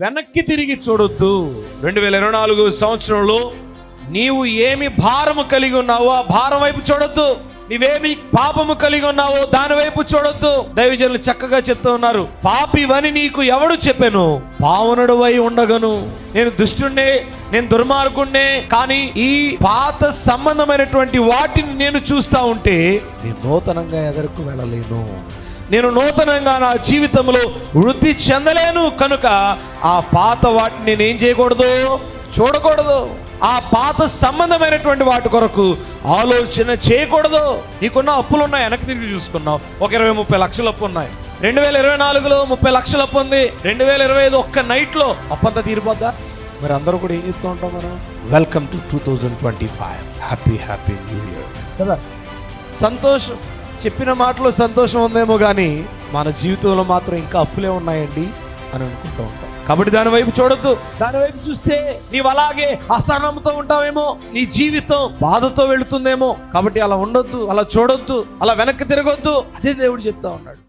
వెనక్కి తిరిగి చూడొద్దు. రెండు వేల ఇరవై నాలుగు సంవత్సరంలో నీవు ఏమి భారము కలిగి ఉన్నావో ఆ భారం వైపు చూడొద్దు. నీవేమి పాపము కలిగి ఉన్నావో దాని వైపు చూడొద్దు. దైవజనులు చక్కగా చెప్తూ ఉన్నారు పాపివని నీకు ఎవడు చెప్పాను? పావనుడు వై ఉండగను. నేను దుష్టుణ్ణే నేను దుర్మార్గుణ్ణే కానీ ఈ పాత సంబంధమైనటువంటి వాటిని నేను చూస్తా ఉంటే నేను నూతనంగా ఎదరకు వెళ్ళలేను. నేను నూతనంగా నా జీవితంలో వృద్ధి చెందలేను. కనుక ఆ పాత వాటిని నేను ఏం చేయకూడదు? చూడకూడదు. ఆ పాత సంబంధమైనటువంటి వాటి కొరకు ఆలోచన చేయకూడదు. నీకున్న అప్పులు ఉన్నాయి వెనక్కి తిరిగి చూసుకున్నావు. ఒక ఇరవై ముప్పై లక్షలు అప్పు ఉన్నాయి. రెండు వేల ఇరవై నాలుగులో ముప్పై లక్షలు అప్పు ఉంది. రెండు వేల ఇరవై ఐదు ఒక్క నైట్లో అప్పంతా తీరిపోద్దా? మరి అందరూ కూడా ఏం చెప్తూ ఉంటాం మనం? Welcome to two thousand twenty five happy happy new year కదా? సంతోషం. చెప్పిన మాటలో సంతోషం ఉందేమో కానీ మన జీవితంలో మాత్రం ఇంకా అప్పులే ఉన్నాయండి అని అనుకుంటూ ఉంటాం. కాబట్టి దాని వైపు చూడొద్దు. దాని వైపు చూస్తే నీవు అలాగే అసహనంతో ఉంటావేమో నీ జీవితం బాధతో వెళుతుందేమో. కాబట్టి అలా ఉండొద్దు అలా చూడొద్దు అలా వెనక్కి తిరగొద్దు. అదే దేవుడు చెప్తా ఉన్నాడు.